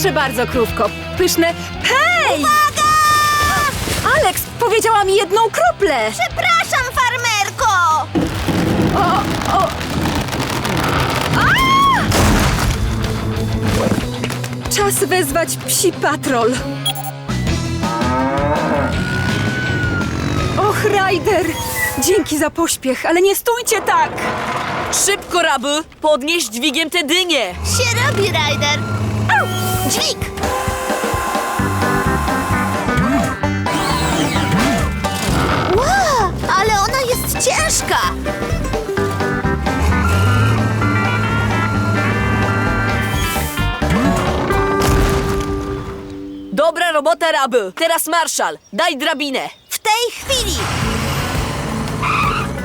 Proszę bardzo, krówko. Pyszne. Hej! Uwaga! Alex powiedziała mi jedną kroplę. Przepraszam, farmerko! O, o. Czas wezwać psi patrol. Och, Ryder! Dzięki za pośpiech, ale nie stójcie tak! Szybko, Raby! Podnieś dźwigiem tę dynię! Się robi, Ryder! Dźwig! Wow, ale ona jest ciężka! Dobra robota, Raby! Teraz Marszal, daj drabinę! W tej chwili!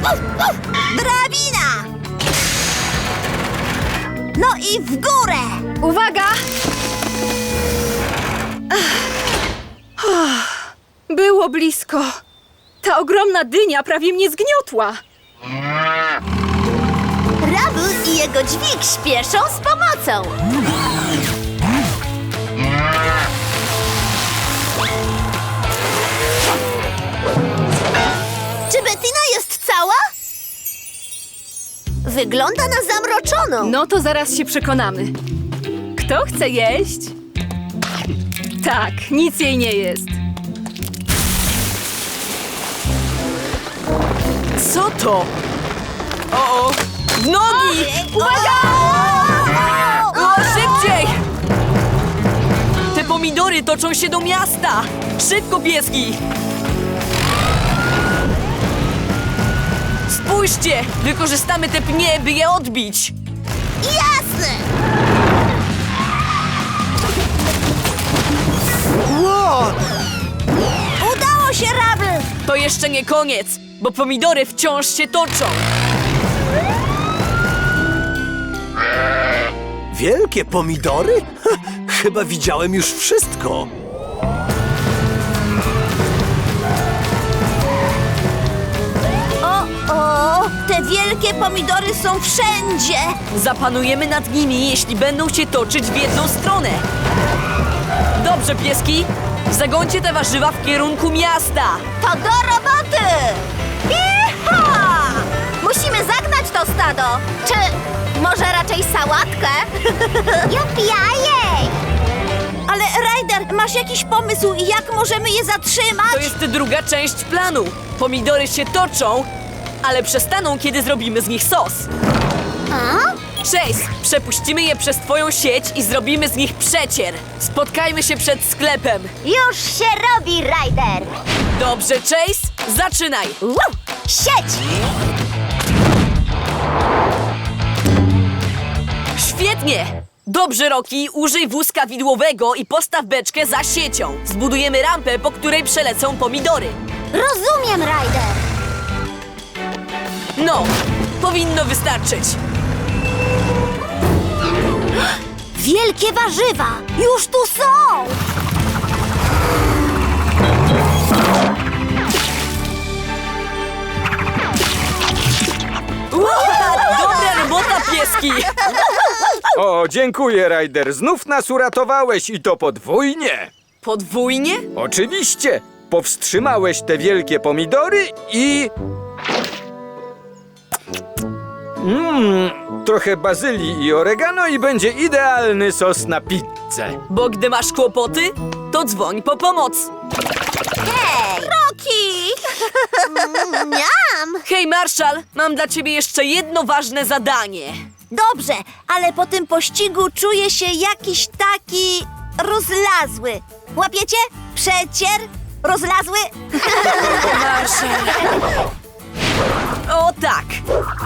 Uf, uf, drabina! No i w górę! Uwaga! Było blisko. Ta ogromna dynia prawie mnie zgniotła. Rabu i jego dźwig śpieszą z pomocą. Czy Bettina jest cała? Wygląda na zamroczoną. No to zaraz się przekonamy. Kto chce jeść? Tak, nic jej nie jest. Co to? O, o! W nogi! Uwaga! O, szybciej! Te pomidory toczą się do miasta! Szybko, pieski! Spójrzcie! Wykorzystamy te pnie, by je odbić! Jasne! Udało się, Rabel! To jeszcze nie koniec, bo pomidory wciąż się toczą! Wielkie pomidory? Ha, Chyba widziałem już wszystko. O, o! Te wielkie pomidory są wszędzie! Zapanujemy nad nimi, jeśli będą się toczyć w jedną stronę. Dobrze, pieski! Zagońcie te warzywa w kierunku miasta! To do roboty! To stado! Czy może raczej sałatkę? Jupiajej! Ale Ryder, masz jakiś pomysł, jak możemy je zatrzymać? To jest druga część planu. Pomidory się toczą, ale przestaną, kiedy zrobimy z nich sos. A? Chase, przepuścimy je przez twoją sieć i zrobimy z nich przecier. Spotkajmy się przed sklepem. Już się robi, Ryder! Dobrze, Chase? Zaczynaj! Wow! Sieć! Świetnie! Dobrze, Roki, użyj wózka widłowego i postaw beczkę za siecią. Zbudujemy rampę, po której przelecą pomidory. Rozumiem, Ryder! No, powinno wystarczyć. Wielkie warzywa! Już tu są! Ua, dobra robota, pieski! O, dziękuję, Ryder. Znów nas uratowałeś i to podwójnie. Podwójnie? Oczywiście. Powstrzymałeś te wielkie pomidory i... Mmm, trochę bazylii i oregano i będzie idealny sos na pizzę. Bo gdy masz kłopoty, to dzwoń po pomoc. Hej! Roki! Miam! Hej, Marszal, mam dla ciebie jeszcze jedno ważne zadanie. Dobrze, ale po tym pościgu czuję się jakiś taki rozlazły. Łapiecie? Przecier? Rozlazły? O tak,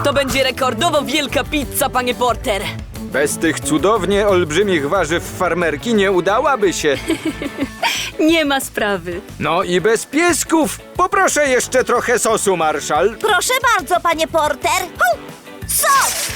to będzie rekordowo wielka pizza, panie Porter. Bez tych cudownie olbrzymich warzyw farmerki nie udałaby się. Nie ma sprawy. No i bez piesków. Poproszę jeszcze trochę sosu, Marszal. Proszę bardzo, panie Porter. Hu! Sos!